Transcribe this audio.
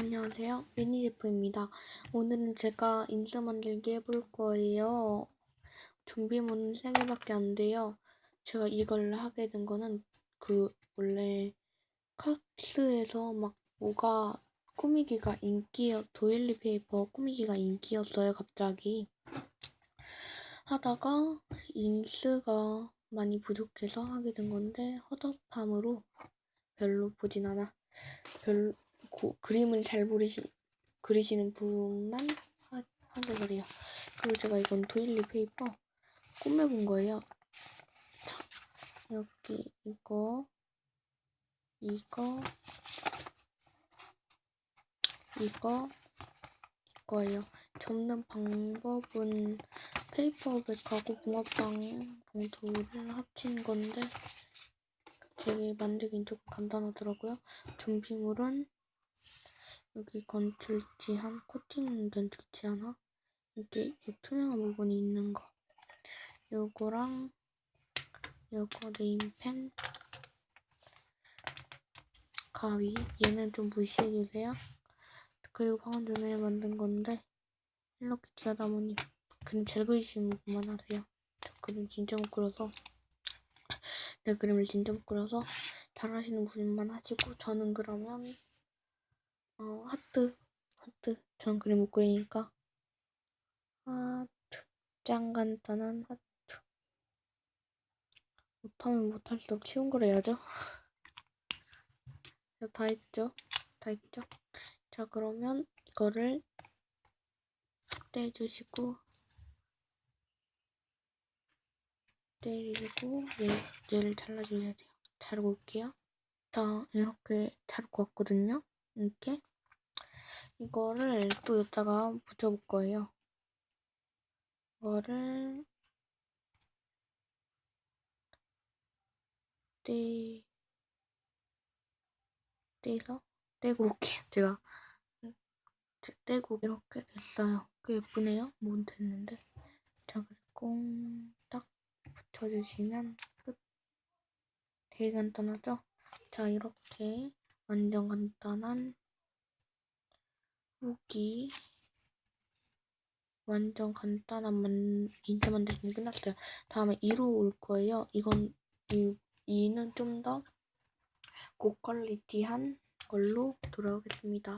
안녕하세요. 미니제프입니다. 오늘은 제가 인스 만들기 해볼 거예요. 준비물은 3개밖에 안 돼요. 제가 이걸 하게 된 거는 그 원래 칵스에서 막 뭐가 꾸미기가 인기여 도일리 페이퍼 꾸미기가 인기였어요. 갑자기 하다가 인스가 많이 부족해서 하게 된 건데 허접함으로 별로 보진 않아. 별로 고, 그림을 잘 그리시, 그리시는 분만 하, 하는 거래요. 그리고 제가 이건 도일리 페이퍼 꾸며본 거예요. 자, 여기 이거, 이거, 이거, 이거예요. 접는 방법은 페이퍼백하고 붕어빵 봉투를 합친 건데 되게 만들긴 조금 간단하더라고요. 준비물은 여기 건틀지 한 코팅 건틀지 하나 이렇게 이 투명한 부분이 있는 거 요거랑 요거 네임펜 가위 얘는 좀 무시해주세요. 그리고 방금 전에 만든 건데 헬로키티 하다 보니 그림 잘 그리시는 분만 하세요. 저 그림 진짜 못 그려서 내 그림을 진짜 못 그려서 잘 하시는 분만 하시고 저는 그러면 어 하트 하트 전 그림 못 그리니까 하트 짱 간단한 하트 못하면 못할수록 쉬운 걸 해야죠. 다 했죠? 다 했죠? 자 그러면 이거를 떼주시고 때리고 얘, 얘를 잘라줘야 돼요. 자르고 올게요. 자 이렇게 자르고 왔거든요. 이렇게 이거를 또 여기다가 붙여볼 거예요. 이거를 떼 떼서 떼고 올게요. 제가 떼고 이렇게 됐어요. 꽤 예쁘네요. 뭔 됐는데. 자 그리고 딱 붙여주시면 끝. 되게 간단하죠? 자 이렇게 완전 간단한 후기 완전 간단한 만, 인체 만들기 끝났어요. 다음에 2로 올 거예요. 이건 이, 2는 좀 더 고퀄리티한 걸로 돌아오겠습니다.